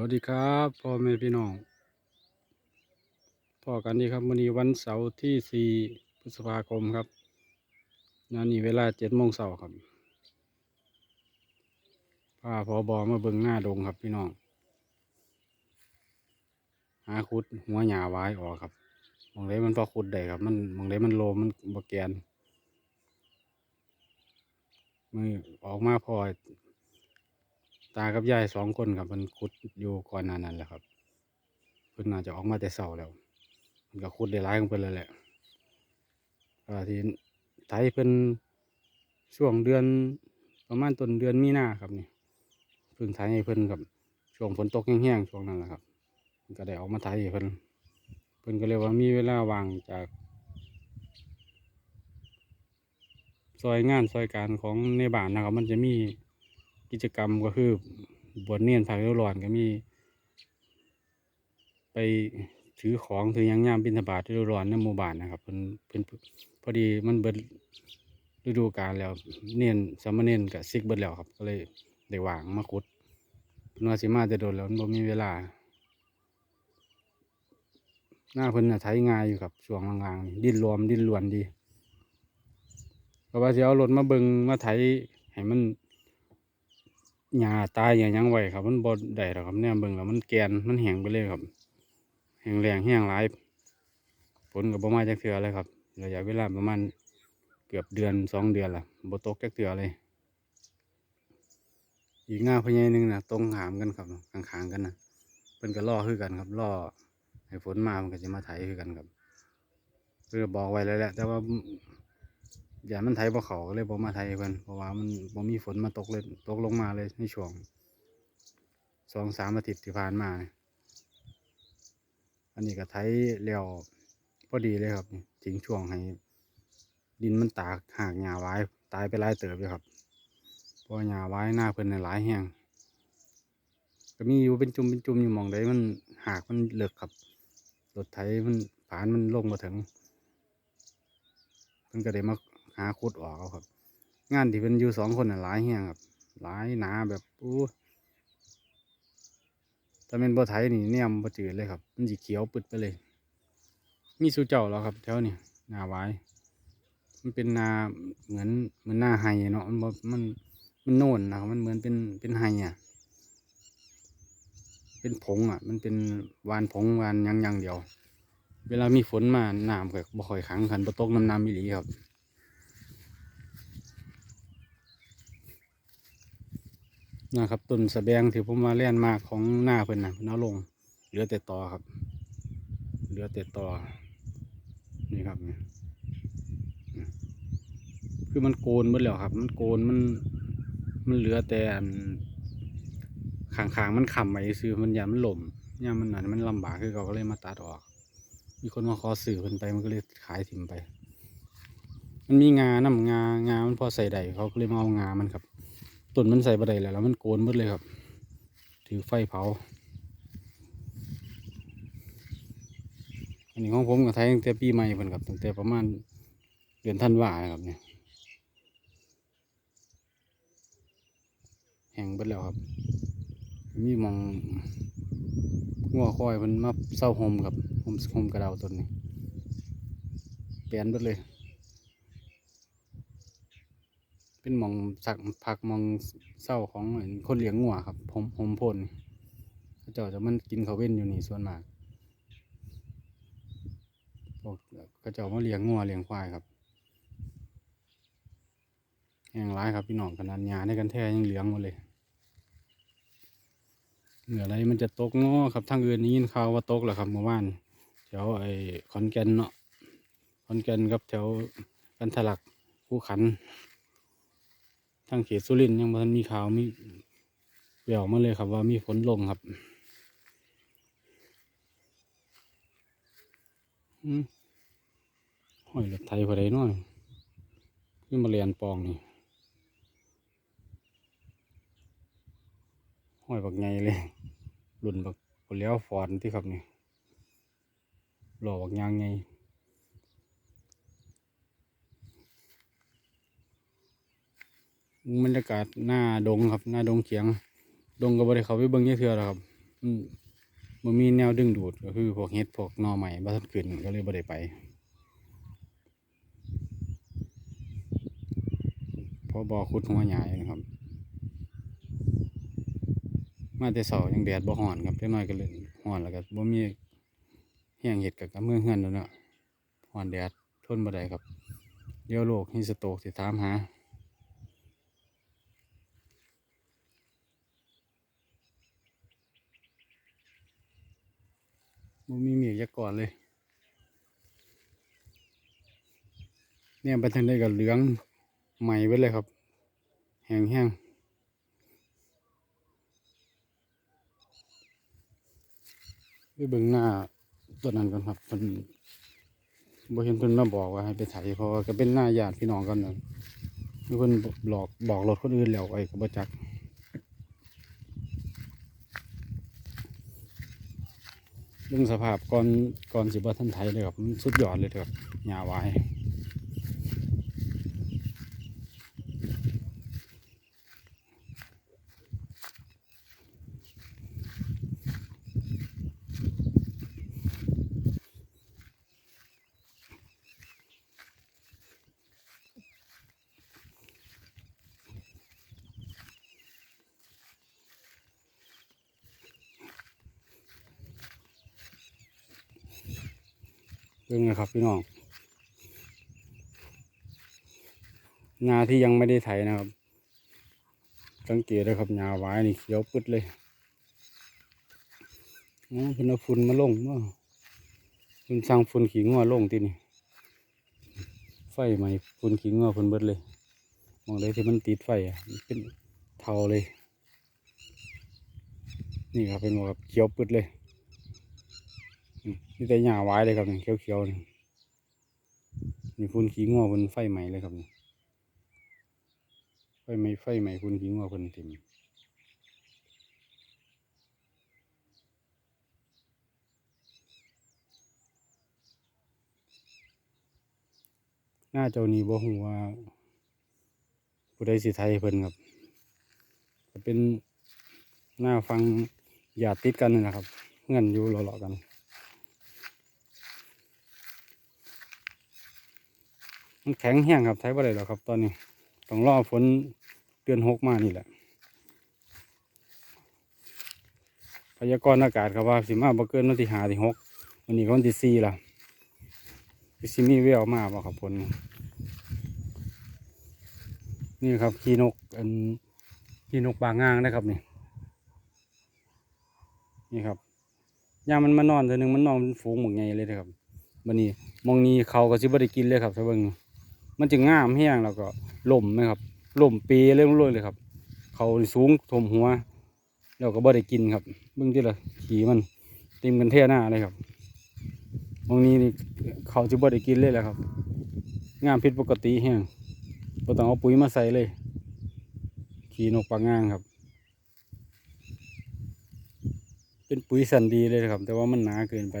วัสดีครับพ่อแม่พี่น้องพ่อกันดีครับวันนี้วันเสาร์ที่สี่พฤษภาคมครับนานี่เวลาเจ็ดโมงเสาร์ครับพาพอบอมาเบิ่งหน้าดงครับพี่น้อง หาขุดหัวหญ้าไว้ออกครับมองเลยมันพอขุดได้ครับ มันมองเลยมันโลมมันบแกนมือออกมาพอ ตากับยายสองคนครับมันขุดอยู่ก่อนหนานั้นแหละครับเพิ่นน่าจะออกมาแต่เสาแล้ว มันก็ขุดได้ร้ายของเพิ่นเลยแหละที่ไทยเพิ่นช่วงเดือนประมาณต้นเดือนมีนาครับนี่เพิ่งไทยให้เพิ่นกับช่วงฝนตกแห้งๆช่วงนั้นแหละครับเพิ่นก็ได้ออกมาไทยให้เพิ่นเพิ่นก็เลยว่ามีเวลาว่างจากซอยงานซอยการของในบ้านนะครับ มันจะมี กิจกรรมก็คือบวชเนียนภาคฤดูร้อนก็มี ไปถือของถือยังยามบินทบาทฤดูร้อนในหมู่บ้านนะครับเพิ่นเพิ่นพอดีมันเบิดฤดูกาลแล้วเนียนสามเณรกับซิกเบิดแล้วครับ ก็เลยได้วางมาขุดเพนว่าสิมาแต่โดนแล้วมันบ่มีเวลา หน้าเพิ่นน่ะไถงายอยู่ครับช่วงล่างๆดิ้นรวมดิ้นรวนดีก็ว่าสิเอารถมาเบิงมาไถให้มัน หญ้าตายหญ้าหยังไหวครับ มันบ่ได้หรอกครับแนมเบิ่งแล้วมันแกนมันแห้งไปเลยครับแห้งแรงแห้งหลายฝนกับบ่มาจากเถื่อเลยครับระยะเวลาประมาณเกือบเดือนสองเดือนละบ่ตกจากเถื่อเลย อีกง่าพญายหนึงนะตรงหามกันครับข้างๆกันนะเพิ่นก็ล่อคือกันครับล่อให้ฝนมามันก็จะมาไถคือกันครับเพื่อบอกไว้แล้วแหละแต่ว่า อย่ามันไถบ่เขาก็เลยบ่มาไถให้เพิ่นเพราะว่ามันบ่มีฝนมาตกเลยตกลงมาเลยในช่วงสองสามอาทิตย์ที่ผ่านมา อันนี้ก็ไถแล้วพอดีเลยครับนี่ทิ้งช่วงให้ ดินมันตากหากหญ้าไว้ตายไปหลายเติบเลยครับเพราะว่าหญ้าไว้หน้าเพิ่นน่ะหลายแห้งก็มีอยู่เป็นจุ่มเป็นจุ่มอยู่มองใดมันหากมันเลิกครับรถไถมันผ่านมันลงมาถึงเพิ่นก็ได้มา หาขุดออกเอาครับ งานที่เพิ่นอยู่สองคนน่ะหลายแห้งครับ หลายหนาแบบอู้ถ้าเป็นบ่ไถนี่เนี่ยมบ่จืดเลยครับ มันสิเขียวปึดไปเลยมีสูเจ้าแล้วครับแถวนี้นาไว้มันเป็นนาเหมือนเหมือนนาไฮเนาะมันมันมันโน่นนะครับมันเหมือนเป็นเป็นไฮอะเป็นผงอะ มันเป็นวานผงวานยังยังเดียว เวลามีฝนมาน้ำก็บ่ค่อยขังขันบ่ตกน้ำน้ำมิหลีครับ นะครับต้นสะแบงที่ผมมาเล่นมาของหน้าเพิ่นนะเพิ่นเอาลง เหลือแต่ตอครับ เหลือแต่ตอนี่ครับนี่คือมันโกนหมดแล้วครับ มันโกนมัน มันเหลือแต่อันขางมันขำไว้ซื้อมันยามมันหล่มยามมันนั่นมันลำบากคือเขาก็เลยมาตัดออก มีคนมาขอสื่อเพิ่นไปมันก็เลยขายถิ่มไป มันมีงาน้ำงางามันพอใส่ได้เขาก็เลยมาเอางามันครับ ต้นมันใส่บะไดแล้วแล้วมันโกนหมดเลยครับ ถือไฟเผา อันนี้ของผมกับไทยตั้งแต่ปีใหม่เพิ่นครับตั้งแต่ประมาณเดือนธันวาครับเนี่ยแห้งเบิดแล้วครับ มีมองงัวคอยเพิ่นมาเศร้าโฮมครับโฮมโฮมกระดาวต้นนี้เปลี่ยนเบิดเลย เป็นมองสักผักมองเศร้าของเหมือนคนเลี้ยงงัวครับผมผมพ่นเขาเจ้าจะมันกินเขาเว้นอยู่นี่ส่วนมากพวกเขาเจ้ามาเลี้ยงงัวเลี้ยงควายครับแห้งร้ายครับพี่น้องขนาดหญ้าในกันแท้ยังเหลืองหมดเลยเหนืออะไรมันจะตกง้อครับทางอื่นนี้ยินข่าวว่าตกแล้วครับเมื่อวานแถวไอ้ขอนแก่นเนาะขอนแก่นกับแถวกันทะลักภูขัน ทางเขตสุรินทร์ยังบ่ทันมีข่าวมีแววมาเลยครับว่ามีฝนลงครับห้อยรถไทยพอได้น้อยขึ้นมาเรียนปองนี่ห้อยบักไงเลยรุ่นบักผลแล้วฟอนที่ครับนี่หล่อบักยางไง บรรยากาศหน้าดงครับ หน้าดงเขียง ดงก็บ่ได้เขาไปเบิ่งยี่เทื่อหรอกครับมันมีแนวดึงดูดก็คือพวกเห็ดพวกนอใหม่บ้านขึ้นก็เลยบ่ได้ไปเพอบอคุดหัวใหญ่นะครับ มาแต่เสายังแดดบ่ฮ้อนครับเล็กน้อยก็เลยฮ้อนแล้วก็บ่มีแห้งเห็ดกับกับเมืองเฮือนแล้วเนาะฮ้อนแดดทนบ่ได้ครับเดี๋ยวโรคฮิสโตกสิถามหา บ่มีเมียยักก่อนเลย เนี่ยไปทางใดก็เหลืองใหม่ไปเลยครับ แห้งแห้งไปเบิ่งหน้าตัวนั้นก่อนครับเพิ่นบ่เห็นเพิ่นมาบอกว่าให้ไปไถเพราะว่าก็เป็นหน้าญาติพี่น้องกันนะมีคนหลอกบอกรถคนอื่นแล้วไอ้กบจัก เรื่องสภาพก่อนก่อนสิบ่ทันไทยเลยครับสุดยอดเลยครับหญ้าไว ยเรื่งนะครับ พี่น้องนาที่ยังไม่ได้ไถนะครับ สังเกตเลยครับหญ้าหวายนี่เขียวปึ๊ดเลยอ๋อเพิ่นเอาฝุ่นมาลงเนาะเพิ่นสร้างฝุ่นขี้งัวลงที่นี่ไฟใหม่ฝุ่นขี้งัวเพิ่นเบิดเลย มองเลยที่มันติดไฟอะเป็นเทาเลย นี่ครับเป็นหมวกครับเขียวปึ๊ดเลย นี่แต่หญ้าหวายเลยครับนี่เขียวๆนี่นี่ฝุ่นขี้งัวบนไฟใหม่เลยครับนี่ไฟไหม้ไฟใหม่ฝุ่นขี้งัวเพิ่นทิ่มหน้าเจ้านี่บ่ฮู้ว่าผู้ใดสิไทยเพิ่นครับก็เป็นหน้าฟังญาติติดกันนะครับ เงื่อนอยู่เลาะๆกัน มันแข็งแห้งครับใช้บ่ได้หรอกครับ ตอนนี้ต้องรอฝนเดือนหกมานี่แหละ พยากรณ์อากาศครับว่าสิมาบ่เกินวันที่ห้าที่หกวันนี้ก็วันที่สี่ละสิมีแววมาบ่ครับฝนนี่ครับขี้นกอันขี้นกบางงางนะครับนี่นี่ครับยามันมานอนเทีนึงมันนอนเป็นฝูงหมกไงเลยนะครับวันนี้มองนี้เขาก็สิบ่ได้กินเลยครับถ้าเบิ่ง มันจะง่ามแห้งแล้วก็ล่มนะครับล่มปีเรื่อยเลยครับ เขาสูงถมหัว แล้วก็บ่ได้กินครับเบิ่งที่ละขี่มันต็มกันเท่หน้าเลยครับตรงนี้นี่เขาจะบ่ได้กินเลยแหละครับ งามผิดปกติแห้งบ่ต้องเอาปุ๋ยมาใส่เลย ขี่นกปางง่างครับ เป็นปุ๋ยสันดีเลยครับ แต่ว่ามันหนาเกินไป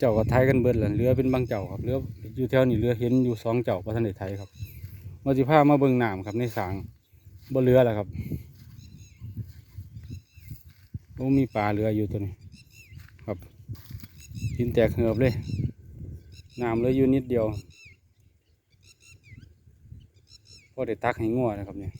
เจ้าก็ไทยกันเบิดแหละเรือเป็นบางเจ้าครับเรืออยู่แถวนี้เรือเห็นอยู่สองเจ้าประเทศไทยครับมาสิพามาเบิ่งน้ำครับในสางบ่เรือแหละครับโอ้มีปลาเรืออยู่ตัวนี้ ครับกินแตกเหือบเลยน้ำเลยอยู่นิดเดียวพอได้ตักให้งัวนะครับเนี่ย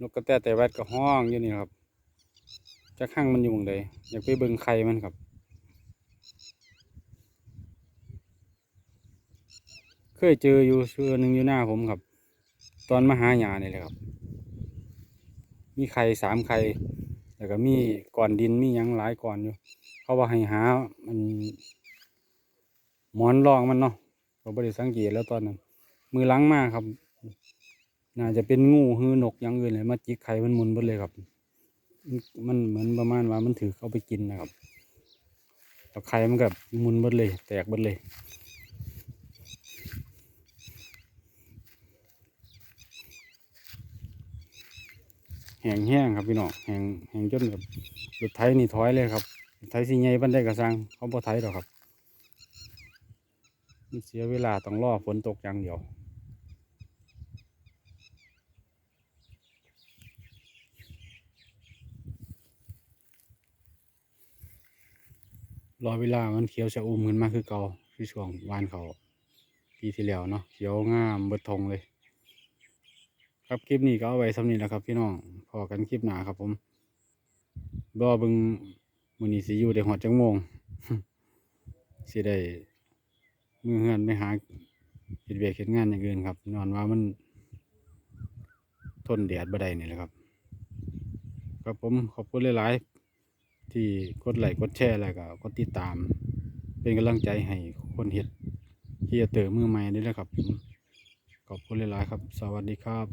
นกกระแตแต่แวดก็ห้องอยู่นี่ครับ จะข้างมันอยู่หมองใดอยากไปเบิ่งไข่มันครับ เคยเจออยู่เชือหนึ่งอยู่หน้าผมครับ ตอนมาหาหยานี่แหละครับ มีไข่สามไข่แล้วก็มีก้อนดินมีหยังหลายก้อนอยู่ เขาว่าให้หามันหมอนรองมันเนาะเราไม่ได้สังเกตแล้วตอนนั้น มือล้างมากครับ น่าจะเป็นงูหือนกอย่างอื่นเลยมาจิกไข่มันหมุนหมดเลยครับ มันเหมือนประมาณว่ามันถือเข้าไปกินนะครับแล้วไข่มันกับมุนเบดเลย แตกเบดเลยแห้งแห้งครับพี่น้องแห้งแห้งจนแบบรถไถนี่ถอยเลยครับไถสิใหญ่บันไดกระซังเขาบ่ไถหรอกครับเสียเวลาต้องรอฝนตกอย่างเดียว รอเวลามันเขียวชะอุ่มขึ้นมาคือเก่าคือช่วงวานเขาปีที่แล้วเนาะเขียวงามเบิดทงเลย ครับคลิปนี้ก็เอาไว้สำนีแล้วครับ พี่น้องพอกันคลิปหนาครับผมรอเบึงมือนี้สิอยู่ได้ฮอดจังโมงสิได้มือเฮือนไปหาเฮ็ดเวียกเฮ็ดงานอย่างอื่นครับนอนว่ามันทนแดดบ่ได้นี่แหละครับ ครับผมขอบคุณหลายๆ ที่กดไลค์กดแชร์แล้วก็กดติดตาม เป็นกำลังใจให้คนเห็ดที่จะเติมมือใหม่นี่แหละครับผมขอบคุณหลายๆครับ สวัสดีครับ